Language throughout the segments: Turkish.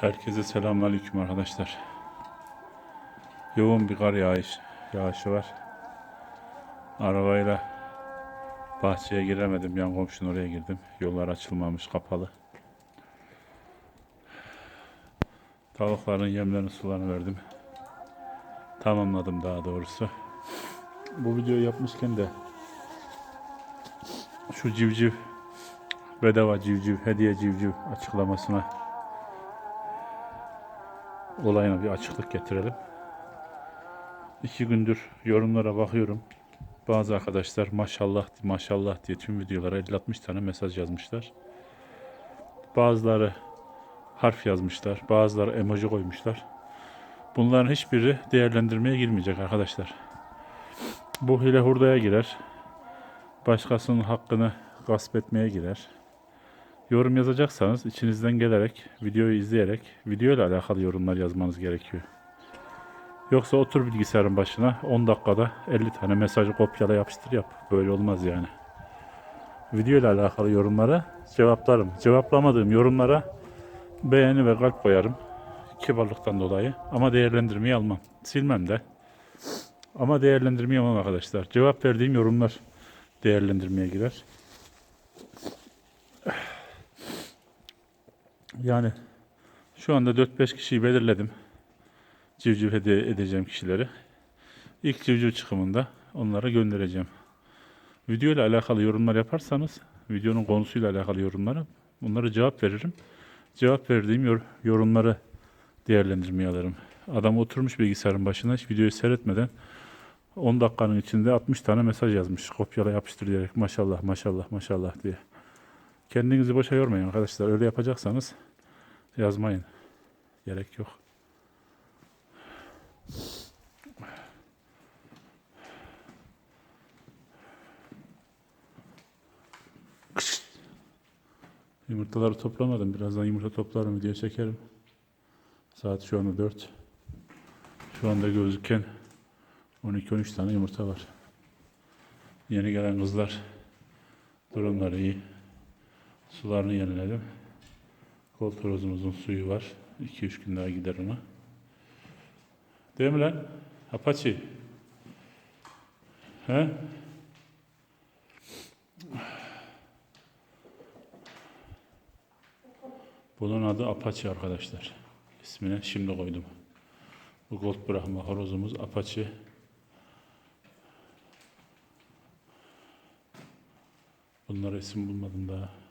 Herkese selamünaleyküm arkadaşlar. Yoğun bir kar yağış, yağışı var. Arabayla bahçeye giremedim. Yan komşunun oraya girdim. Yollar açılmamış, kapalı. Tavukların yemlerini, sularını verdim. Tamamladım daha doğrusu. Bu videoyu yapmışken de şu civciv bedava civciv, hediye civciv açıklamasına olayına bir açıklık getirelim. İki gündür yorumlara bakıyorum. Bazı arkadaşlar maşallah maşallah diye tüm videolara 50-60 tane mesaj yazmışlar. Bazıları harf yazmışlar. Bazıları emoji koymuşlar. Bunların hiçbiri değerlendirmeye girmeyecek arkadaşlar. Bu hile hurdaya girer. Başkasının hakkını gasp etmeye girer. Yorum yazacaksanız içinizden gelerek, videoyu izleyerek, video ile alakalı yorumlar yazmanız gerekiyor. Yoksa otur bilgisayarın başına 10 dakikada 50 tane mesajı kopyala yapıştır yap. Böyle olmaz yani. Video ile alakalı yorumlara cevaplarım. Cevaplamadığım yorumlara beğeni ve kalp koyarım. Kibarlıktan dolayı. Ama değerlendirmeyi almam. Silmem de. Ama değerlendirmeyi almam arkadaşlar. Cevap verdiğim yorumlar değerlendirmeye girer. Yani şu anda 4-5 kişiyi belirledim. Civciv hediye edeceğim kişileri. İlk civciv çıkımında onlara göndereceğim. Video ile alakalı yorumlar yaparsanız, videonun konusuyla alakalı yorumlara bunlara cevap veririm. Cevap verdiğim yor- yorumları değerlendirmeye alırım. Adam oturmuş bilgisayarın başına hiç videoyu seyretmeden 10 dakikanın içinde 60 tane mesaj yazmış. Kopyala yapıştır diyerek maşallah maşallah maşallah diye. Kendinizi boşa yormayın arkadaşlar. Öyle yapacaksanız yazmayın. Gerek yok. Yumurtaları toplamadım. Birazdan yumurta toplarım, video çekerim. Saat şu anda 4. Şu anda gözüken 12-13 tane yumurta var. Yeni gelen kızlar durumları iyi. Sularını yeniledim. Kol torozumuzun suyu var. 2-3 gün daha gider ona. Değil mi lan? Apache. He? Bunun adı Apache arkadaşlar. İsmini şimdi koydum. Bu Gold Brahma horozumuz Apache. Bunlara isim bulmadım daha.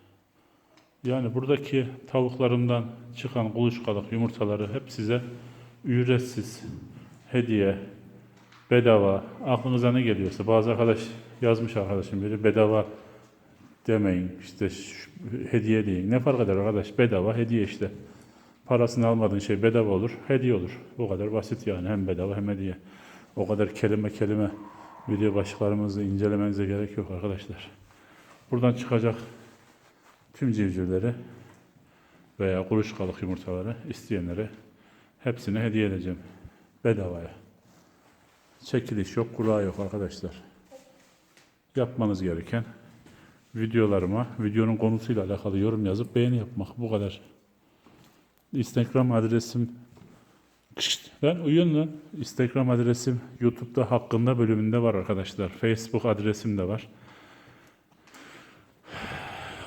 Yani buradaki tavuklarımdan çıkan kuluçkalık yumurtaları hep size ücretsiz, hediye, bedava, aklınıza ne geliyorsa. Bazı arkadaş yazmış arkadaşım biri bedava demeyin işte hediye deyin. Ne fark eder arkadaş? Bedava hediye işte. Parasını almadığın şey bedava olur, hediye olur. Bu kadar basit yani. Hem bedava hem hediye. O kadar kelime kelime video başlıklarımızı incelemenize gerek yok arkadaşlar. Buradan çıkacak tüm civcivleri veya kuluçkalık yumurtaları isteyenlere hepsini hediye edeceğim. Bedavaya. Çekiliş yok, kura yok arkadaşlar. Yapmanız gereken videolarıma, videonun konusuyla alakalı yorum yazıp beğeni yapmak. Bu kadar. Instagram adresim Kışt, lan uyuyun lan. Instagram adresim YouTube'da hakkında bölümünde var arkadaşlar. Facebook adresim de var.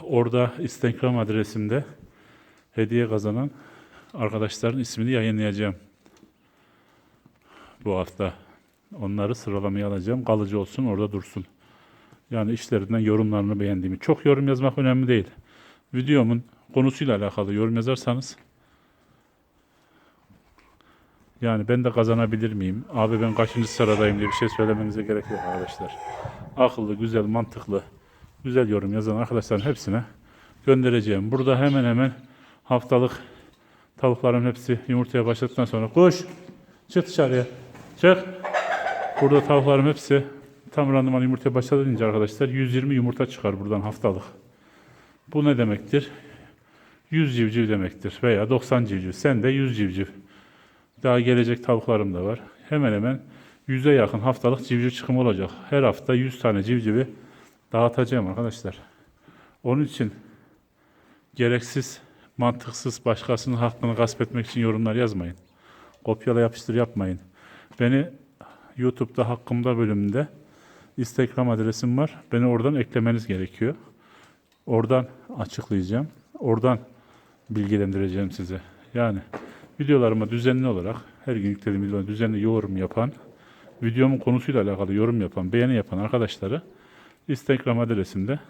Orada Instagram adresimde hediye kazanan arkadaşların ismini yayınlayacağım. Bu hafta. Onları sıralamaya alacağım. Kalıcı olsun orada dursun. Yani işlerinden yorumlarını beğendiğimi. Çok yorum yazmak önemli değil. Videomun konusuyla alakalı yorum yazarsanız yani ben de kazanabilir miyim? Abi ben kaçıncı sıradayım diye bir şey söylemenize gerek yok arkadaşlar. Akıllı, güzel, mantıklı, güzel yorum yazan arkadaşların hepsine göndereceğim. Burada hemen hemen haftalık tavukların hepsi yumurtaya başladıktan sonra koş çık dışarıya çık. Burada tavukların hepsi tam randıman yumurtaya başladığınca arkadaşlar 120 yumurta çıkar buradan haftalık. Bu ne demektir? 100 civciv demektir veya 90 civciv. Sen de 100 civciv. Daha gelecek tavuklarım da var. Hemen hemen 100'e yakın haftalık civciv çıkımı olacak. Her hafta 100 tane civcivi dağıtacağım arkadaşlar. Onun için gereksiz mantıksız başkasının hakkını gasp etmek için yorumlar yazmayın. Kopyala yapıştır yapmayın. Beni YouTube'da hakkımda bölümünde Instagram adresim var. Beni oradan eklemeniz gerekiyor. Oradan açıklayacağım. Oradan bilgilendireceğim size. Yani videolarıma düzenli olarak her gün yüklediğim videolara düzenli yorum yapan, videomun konusuyla alakalı yorum yapan, beğeni yapan arkadaşları Instagram adresimde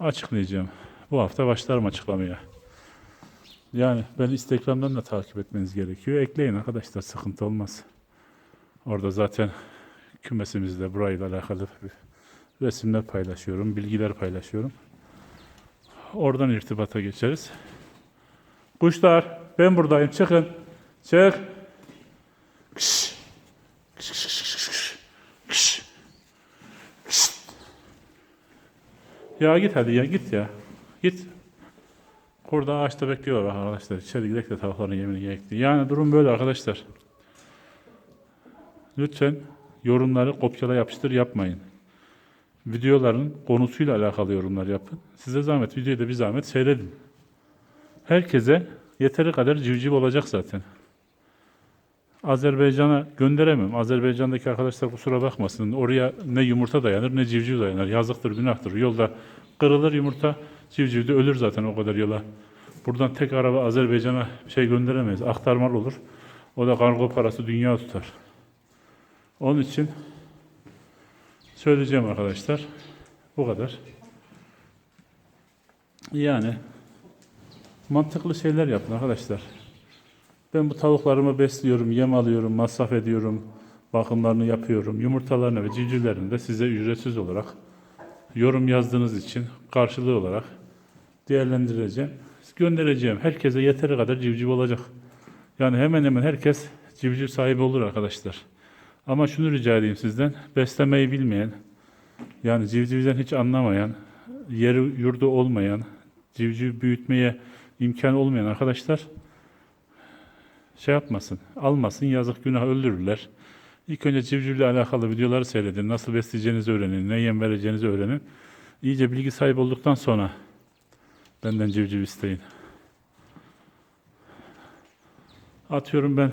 açıklayacağım. Bu hafta başlarım açıklamaya. Yani beni Instagram'dan da takip etmeniz gerekiyor. Ekleyin arkadaşlar sıkıntı olmaz. Orada zaten kümesimizde burayla alakalı resimler paylaşıyorum, bilgiler paylaşıyorum. Oradan irtibata geçeriz. Kuşlar, ben buradayım. Çıkın. Çık. Kış, kış, kış, kış. Kış. Kış. Ya git hadi ya git ya. Git. Burada ağaçta bekliyorlar bak arkadaşlar. İçeri gidelim de tavukların yemini diye. Yani durum böyle arkadaşlar. Lütfen yorumları kopyala yapıştır yapmayın. Videoların konusuyla alakalı yorumlar yapın. Size zahmet, videoyu da bir zahmet seyredin. Herkese yeteri kadar civciv olacak zaten. Azerbaycan'a gönderemem. Azerbaycan'daki arkadaşlar kusura bakmasın. Oraya ne yumurta dayanır ne civciv dayanır. Yazıktır, günahtır. Yolda kırılır yumurta, civciv de ölür zaten o kadar yola. Buradan tek araba Azerbaycan'a şey gönderemeyiz. Aktarmalı olur. O da kargo parası dünya tutar. Onun için söyleyeceğim arkadaşlar. Bu kadar. Yani mantıklı şeyler yapın arkadaşlar. Ben bu tavuklarımı besliyorum, yem alıyorum, masraf ediyorum, bakımlarını yapıyorum. Yumurtalarını ve civcivlerini de size ücretsiz olarak yorum yazdığınız için karşılığı olarak değerlendireceğim. Göndereceğim. Herkese yeteri kadar civciv olacak. Yani hemen hemen herkes civciv sahibi olur arkadaşlar. Ama şunu rica edeyim sizden. Beslemeyi bilmeyen, yani civcivden hiç anlamayan, yeri yurdu olmayan, civciv büyütmeye imkan olmayan arkadaşlar şey yapmasın, almasın, yazık günah öldürürler. İlk önce civcivle alakalı videoları seyredin, nasıl besleyeceğinizi öğrenin, ne yem vereceğinizi öğrenin. İyice bilgi sahibi olduktan sonra benden civciv isteyin. Atıyorum ben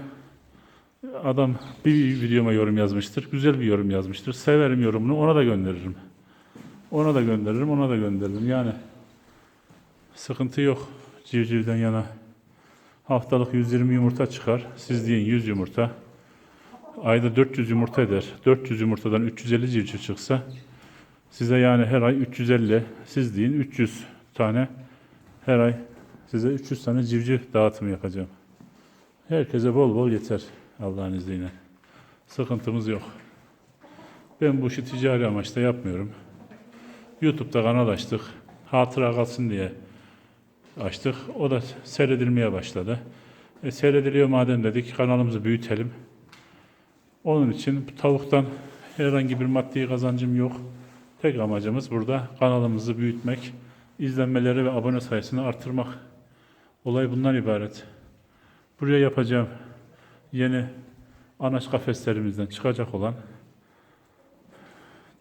adam bir videoma yorum yazmıştır, güzel bir yorum yazmıştır. Severim yorumunu, ona da gönderirim. Ona da gönderirim, ona da gönderirim. Yani sıkıntı yok civcivden yana. Haftalık 120 yumurta çıkar. Siz deyin 100 yumurta. Ayda 400 yumurta eder. 400 yumurtadan 350 civciv çıksa size yani her ay 350, siz deyin 300 tane her ay size 300 tane civciv dağıtımı yapacağım. Herkese bol bol yeter Allah'ın izniyle. Sıkıntımız yok. Ben bu işi ticari amaçla yapmıyorum. YouTube'da kanal açtık. Hatıra kalsın diye açtık. O da seyredilmeye başladı. E, seyrediliyor madem dedik kanalımızı büyütelim. Onun için tavuktan herhangi bir maddi kazancım yok. Tek amacımız burada kanalımızı büyütmek, izlenmeleri ve abone sayısını artırmak. Olay bundan ibaret. Buraya yapacağım yeni anaç kafeslerimizden çıkacak olan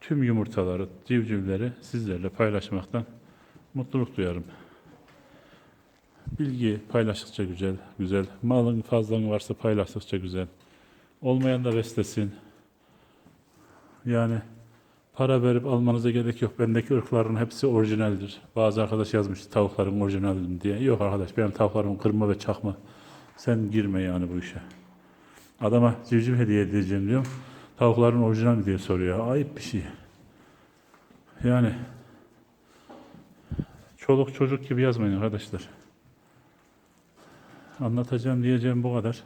tüm yumurtaları, civcivleri sizlerle paylaşmaktan mutluluk duyarım. Bilgi paylaştıkça güzel, güzel. Malın fazlan varsa paylaştıkça güzel. Olmayan da beslesin. Yani para verip almanıza gerek yok. Bendeki ırkların hepsi orijinaldir. Bazı arkadaş yazmış tavuklarım orijinaldir diye. Yok arkadaş benim tavuklarım kırma ve çakma. Sen girme yani bu işe. Adama civciv hediye edeceğim diyorum. Tavukların orijinal mi diye soruyor. Ayıp bir şey. Yani çoluk çocuk gibi yazmayın arkadaşlar. Anlatacağım diyeceğim bu kadar.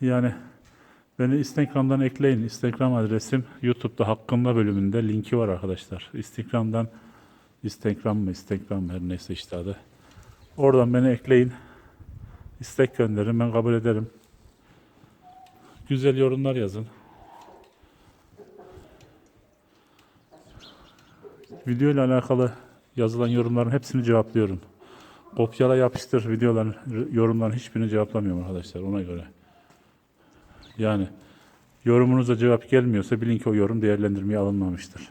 Yani beni Instagram'dan ekleyin. Instagram adresim YouTube'da hakkında bölümünde linki var arkadaşlar. Instagram'dan Instagram mı Instagram mı her neyse işte adı. Oradan beni ekleyin. İstek gönderin ben kabul ederim. Güzel yorumlar yazın. Video ile alakalı yazılan yorumların hepsini cevaplıyorum. Kopyala yapıştır videoların, yorumların hiçbirini cevaplamıyorum arkadaşlar ona göre. Yani yorumunuza cevap gelmiyorsa bilin ki o yorum değerlendirmeye alınmamıştır.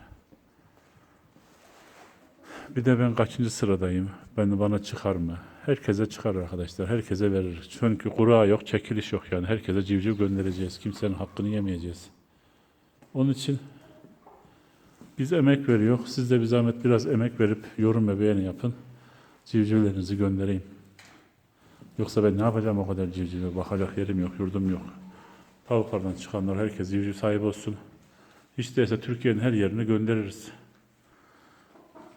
Bir de ben kaçıncı sıradayım? Ben bana çıkar mı? Herkese çıkar arkadaşlar. Herkese verir. Çünkü kura yok, çekiliş yok yani. Herkese civciv göndereceğiz. Kimsenin hakkını yemeyeceğiz. Onun için biz emek veriyor. Siz de bir zahmet biraz emek verip yorum ve beğeni yapın. Civcivlerinizi göndereyim. Yoksa ben ne yapacağım o kadar civcive? Bakacak yerim yok, yurdum yok. Tavuklardan çıkanlar herkes civciv sahibi olsun. Hiç değilse Türkiye'nin her yerine göndeririz.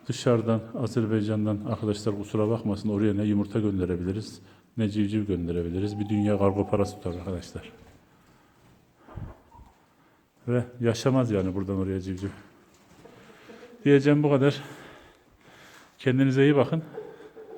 Dışarıdan, Azerbaycan'dan arkadaşlar kusura bakmasın oraya ne yumurta gönderebiliriz, ne civciv gönderebiliriz. Bir dünya kargo parası tutar arkadaşlar. Ve yaşamaz yani buradan oraya civciv. Diyeceğim bu kadar. Kendinize iyi bakın.